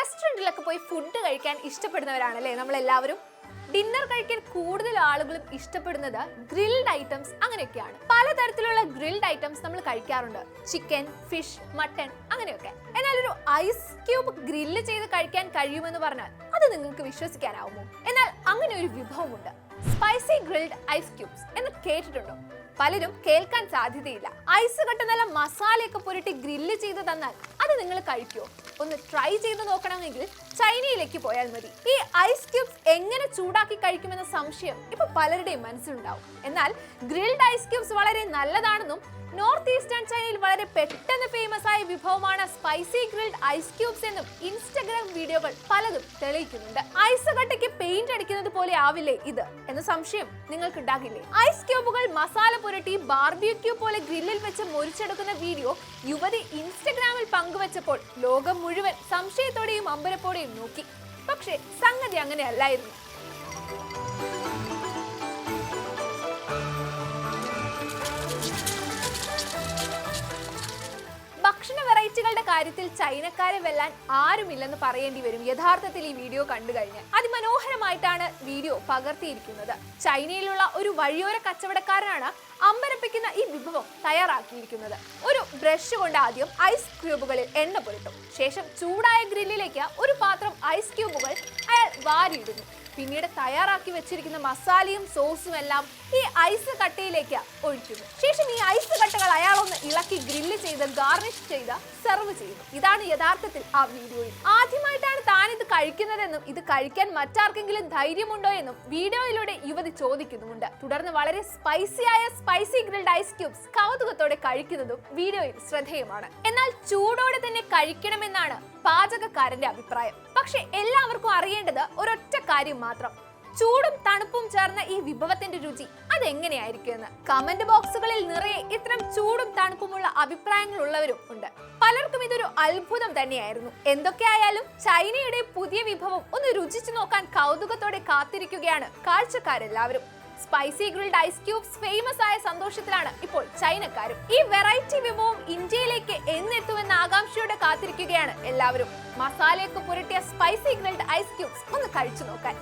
റെസ്റ്റോറന്റിലൊക്കെ പോയി ഫുഡ് കഴിക്കാൻ ഇഷ്ടപ്പെടുന്നവരാണല്ലേ നമ്മളെല്ലാവരും? ഡിന്നർ കഴിക്കാൻ കൂടുതൽ ആളുകളും ഇഷ്ടപ്പെടുന്നത് ഗ്രിൽഡ് ഐറ്റംസ് അങ്ങനെയൊക്കെയാണ്. പലതരത്തിലുള്ള ഗ്രിൽഡ് ഐറ്റംസ് നമ്മൾ കഴിക്കാറുണ്ട്. ചിക്കൻ ഫിഷ് മട്ടൺ അങ്ങനെയൊക്കെ. എന്നാൽ ഒരു ഐസ് ക്യൂബ് ഗ്രില്ല് ചെയ്ത് കഴിക്കാൻ കഴിയുമെന്ന് പറഞ്ഞാൽ അത് നിങ്ങൾക്ക് വിശ്വസിക്കാനാവുമോ? എന്നാൽ അങ്ങനെ ഒരു വിഭവമുണ്ട്. സ്പൈസി ഗ്രിൽഡ് ഐസ് ക്യൂബ്സ് എന്ന് കേട്ടിട്ടുണ്ടോ? പലരും കേൾക്കാൻ സാധ്യതയില്ല. ഐസ് കട്ട നല്ല മസാലയൊക്കെ പുരട്ടി ഗ്രില്ല് ചെയ്ത് തന്നാൽ അത് നിങ്ങൾ കഴിക്കുമോ ഒന്ന് ട്രൈ ചെയ്ത് നോക്കണമെങ്കിൽ ചൈനയിലേക്ക് പോയാൽ മതി. ഈ ഐസ് ക്യൂബ്സ് എങ്ങനെ ചൂടാക്കി കഴിക്കുമെന്ന സംശയം ഇപ്പൊ പലരുടെയും മനസ്സിലുണ്ടാവും. എന്നാൽ ഗ്രിൽഡ് ഐസ് ക്യൂബ്സ് വളരെ നല്ലതാണെന്നും നോർത്ത് ഈസ്റ്റേൺ ചൈനയിൽ വളരെ പെട്ടെന്ന് ഫേമസ് ആയ വിഭവമാണ് സ്പൈസി ഗ്രിൽഡ് ഐസ് ക്യൂബ്സ് എന്നും ഇൻസ്റ്റഗ്രാം വീഡിയോകൾ പലതും തെളിയിക്കുന്നുണ്ട്. ഐസ് കട്ടയ്ക്ക് പെയിന്റ് അടിക്കുന്നത് പോലെ ആവില്ലേ ഇത്? എന്ന സംശയം നിങ്ങൾക്ക് ഉണ്ടാകില്ലേ ഐസ് ക്യൂബുകൾ മസാല പുരട്ടി ബാർബിക്യൂ പോലെ ഗ്രില്ലിൽ വെച്ച് മുറിച്ചെടുക്കുന്ന വീഡിയോ യുവതി ഇൻസ്റ്റഗ്രാമിൽ പങ്കുവച്ചപ്പോൾ ലോകം മുഴുവൻ സംശയത്തോടെയും അമ്പരപ്പോടെയും നോക്കി. പക്ഷേ സംഗതി അങ്ങനെയല്ലായിരുന്നു. കാര്യത്തിൽ ചൈനക്കാരെ വെല്ലാൻ ആരുമില്ലെന്ന് പറയേണ്ടി വരും. യഥാർത്ഥത്തിൽ ഈ വീഡിയോ കണ്ടു കഴിഞ്ഞാൽ അതിമനോഹരമായിട്ടാണ് വീഡിയോ പകർത്തിയിരിക്കുന്നത്. ചൈനയിലുള്ള ഒരു വഴിയോര കച്ചവടക്കാരനാണ് അമ്പരപ്പിക്കുന്ന ഈ വിഭവം തയ്യാറാക്കിയിരിക്കുന്നത്. ഒരു ബ്രഷ് കൊണ്ട് ആദ്യം ഐസ് ക്യൂബുകളിൽ എണ്ണ പുരട്ടും. ശേഷം ചൂടായ ഗ്രില്ലിലേക്ക് ഒരു പാത്രം ഐസ് ക്യൂബുകൾ അയാൾ വാരിയിടുന്നു. പിന്നീട് തയ്യാറാക്കി വെച്ചിരിക്കുന്ന മസാലയും സോസും എല്ലാം ഈ ഐസ് കട്ടയിലേക്ക് ഒഴിക്കുന്നു ശേഷം ഈ ഐസ് കട്ടകൾ അയാൾ ഒന്ന് ഇളക്കി ഗ്രില്ല് ചെയ്ത് ഗാർണിഷ് ചെയ്ത് സെർവ് ചെയ്യുന്നു. ഇതാണ് യഥാർത്ഥത്തിൽ ആ വീഡിയോയിൽ ആദ്യമായിട്ടാണ് താൻ ഇത് കഴിക്കുന്നതെന്നും ഇത് കഴിക്കാൻ മറ്റാർക്കെങ്കിലും ധൈര്യമുണ്ടോ എന്നും വീഡിയോയിലൂടെ യുവതി ചോദിക്കുന്നുമുണ്ട്. തുടർന്ന് വളരെ സ്പൈസിയായ സ്പൈസി ഗ്രിൽഡ് ഐസ് ക്യൂബ്സ് കൗതുകത്തോടെ കഴിക്കുന്നതും വീഡിയോയിൽ ശ്രദ്ധേയമാണ്. എന്നാൽ ചൂടോടെ തന്നെ കഴിക്കണമെന്നാണ് പാചകക്കാരന്റെ അഭിപ്രായം. പക്ഷെ എല്ലാവർക്കും അറിയേണ്ടത് ഒരൊറ്റ കാര്യം മാത്രം. ചൂടും തണുപ്പും ചേർന്ന ഈ വിഭവത്തിന്റെ രുചി അതെങ്ങനെയായിരിക്കും എന്ന് കമന്റ് ബോക്സുകളിൽ നിറയെ ഇത്തരം ചൂടും തണുപ്പുമുള്ള അഭിപ്രായങ്ങൾ ഉള്ളവരും ഉണ്ട്. പലർക്കും ഇതൊരു അത്ഭുതം തന്നെയായിരുന്നു. എന്തൊക്കെയായാലും ചൈനയുടെ പുതിയ വിഭവം ഒന്ന് രുചിച്ചു നോക്കാൻ കൗതുകത്തോടെ കാത്തിരിക്കുകയാണ് കാഴ്ചക്കാരെല്ലാവരും. Spicy grilled ice cubes famous ആയ സന്തോഷത്തിലാണ് ഇപ്പോൾ ചൈനക്കാരും ഈ വെറൈറ്റി വിഭവം ഇന്ത്യയിലേക്ക് എന്നെത്തുമെന്ന ആകാംക്ഷയോടെ കാത്തിരിക്കുകയാണ് എല്ലാവരും. മസാലയൊക്കെ പുരട്ടിയ സ്പൈസി ഗ്രിൽഡ് ഐസ് ക്യൂബ്സ് ഒന്ന് കഴിച്ചു നോക്കാൻ.